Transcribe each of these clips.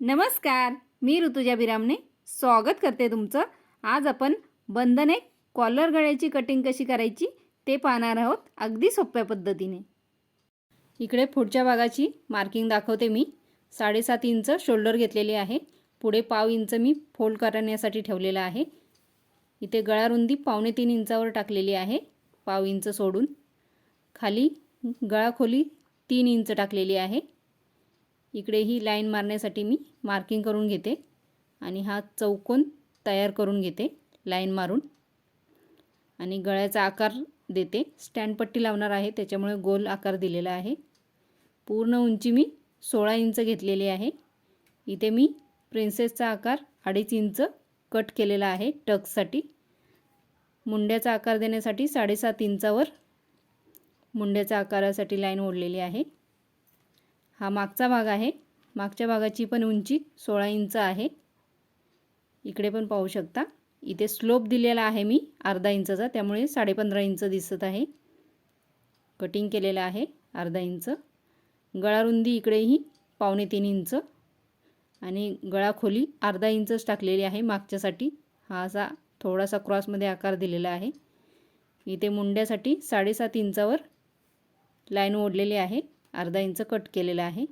नमस्कार मी ऋतुजा बिरामने स्वागत करते तुमचं. आज आपण बंधन एक कॉलर गळ्याची कटिंग कशी करायची ते पाहणार आहोत अगदी सोप्या पद्धतीने. इकडे पुढच्या भागाची मार्किंग दाखवते मी. साडेसात इंच शोल्डर घेतलेली आहे. पुढे पाव इंच मी फोल्ड करण्यासाठी ठेवलेला आहे. इथे गळा रुंदी पावणे तीन इंचावर टाकलेली आहे पाव इंच सोडून. खाली गळा खोली तीन इंच टाकलेली आहे. इकडे ही लाईन मारण्यासाठी मी मार्किंग करून घेते आणि हा चौकोन तयार करून घेते लाईन मारून. आणि गळ्याचा आकार देते. स्टँडपट्टी लावणार आहे त्याच्यामुळे गोल आकार दिलेला आहे. पूर्ण उंची मी सोळा इंच घेतलेली आहे. इथे मी प्रिन्सेसचा आकार अडीच इंच कट केलेला आहे टक्ससाठी मुंड्याचा आकार देण्यासाठी साडेसात इंचावर मुंड्याच्या आकारासाठी लाईन ओढलेली आहे. हा मागचा भाग आहे. मागच्या भागाची पण उंची सोळा इंच आहे. इकडे पण पाहू शकता. इथे स्लोप दिलेला आहे मी अर्धा इंचचा त्यामुळे साडेपंधरा इंच दिसत आहे. कटिंग केलेलं आहे अर्धा इंच. गळा रुंदी इकडेही पावणे तीन इंच. आणि गळा खोली अर्धा इंचच टाकलेली आहे मागच्यासाठी. हा असा थोडासा क्रॉसमध्ये आकार दिलेला आहे. इथे मुंड्यासाठी साडेसात इंचावर लाईन ओढलेली आहे. अर्धा इंच कट केलेला आहे.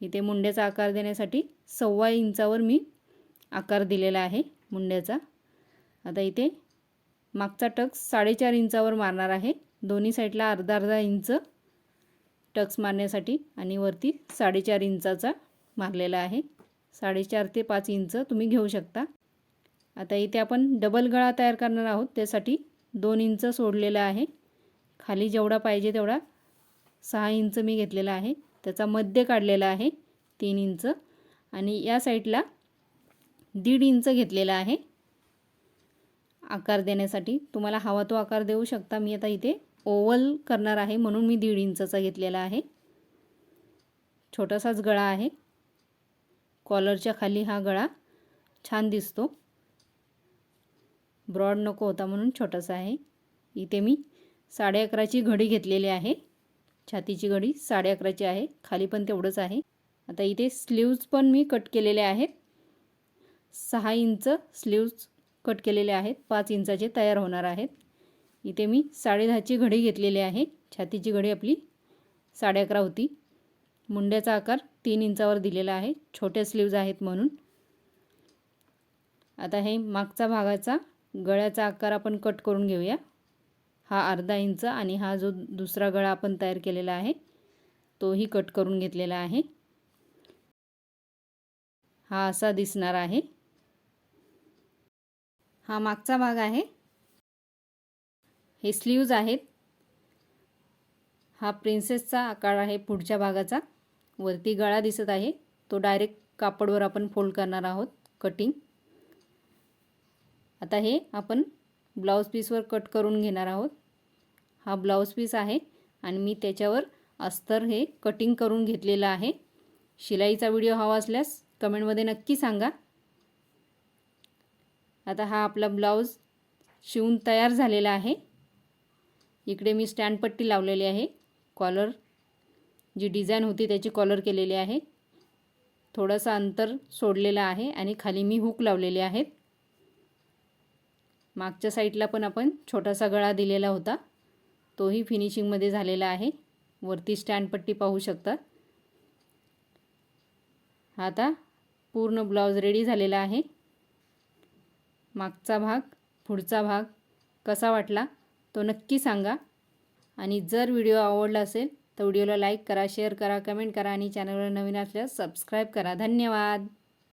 इथे मुंड्याचा आकार देण्यासाठी सव्वा इंचावर मी आकार दिलेला आहे मुंड्याचा. आता इथे मागचा टक्स साडेचार इंचावर मारणार आहे. दोन्ही साईडला अर्धा अर्धा इंच टक्स मारण्यासाठी आणि वरती साडेचार इंचाचा मारलेला आहे. साडेचार ते पाच इंच तुम्ही घेऊ शकता. आता इथे आपण डबल गळा तयार करणार आहोत. त्यासाठी दोन इंच सोडलेला आहे. खाली जेवढा पाहिजे तेवढा सहा इंच मी घेतलेला आहे. त्याचा मध्य काढलेला आहे तीन इंच. आणि या साईडला दीड इंच घेतलेला आहे आकार देण्यासाठी. तुम्हाला हवा तो आकार देऊ शकता. मी आता इथे ओवल करणार आहे म्हणून मी दीड इंचचा घेतलेला आहे. छोटासाच गळा आहे. कॉलरच्या खाली हा गळा छान दिसतो. ब्रॉड नको होता म्हणून छोटासा आहे. इथे मी साडे अकराची घडी घेतलेली आहे. छातीची घडी साडे अकराची आहे खाली पण तेवढंच आहे. आता इथे स्लीव्ज पण मी कट केलेले आहेत. सहा इंच स्लीव्ज कट केलेले आहेत पाच इंचाचे तयार होणार आहेत. इथे मी साडेदहाची घडी घेतलेली आहे. छातीची घडी आपली साडे अकरा होती. मुंड्याचा आकार तीन इंचावर दिलेला आहे. छोट्या स्लीव्ज आहेत म्हणून. आता हे मागचा भागाचा गळ्याचा आकार आपण कट करून घेऊया. हा अर्धा इंच आणि हा जो दुसरा गळा आपण तयार केलेला आहे तोही कट करून घेतलेला आहे. हा असा दिसणार आहे. हा मागचा भाग आहे. हे स्लीव्ज आहेत. हा प्रिन्सेसचा आकार आहे पुढच्या भागाचा. वरती गळा दिसत आहे. तो डायरेक्ट कापडवर आपण फोल्ड करणार आहोत कटिंग. आता हे आपण ब्लाऊज पीसवर कट करून घेणार आहोत. हा ब्लाऊज पीस आहे आणि मी त्याच्यावर अस्तर हे कटिंग करून घेतलेलं आहे. शिलाईचा व्हिडिओ हवा असल्यास कमेंटमध्ये नक्की सांगा. आता हा आपला ब्लाऊज शिवून तयार झालेला आहे. इकडे मी स्टँडपट्टी लावलेली आहे. कॉलर जी डिझाईन होती त्याची कॉलर केलेली आहे. थोडंसं अंतर सोडलेलं आहे आणि खाली मी हुक लावलेले आहेत. मागच्या साईडला पण आपण छोटासा गळा दिलेला होता. तोही फिनिशिंगमध्ये झालेला आहे. वरती स्टँडपट्टी पाहू शकता. आता पूर्ण ब्लाऊज रेडी झालेला आहे. मागचा भाग पुढचा भाग कसा वाटला तो नक्की सांगा. आणि जर व्हिडिओ आवडला असेल तर व्हिडिओला लाईक करा शेअर करा कमेंट करा आणि चॅनलवर नवीन असल्यास सबस्क्राईब करा. धन्यवाद!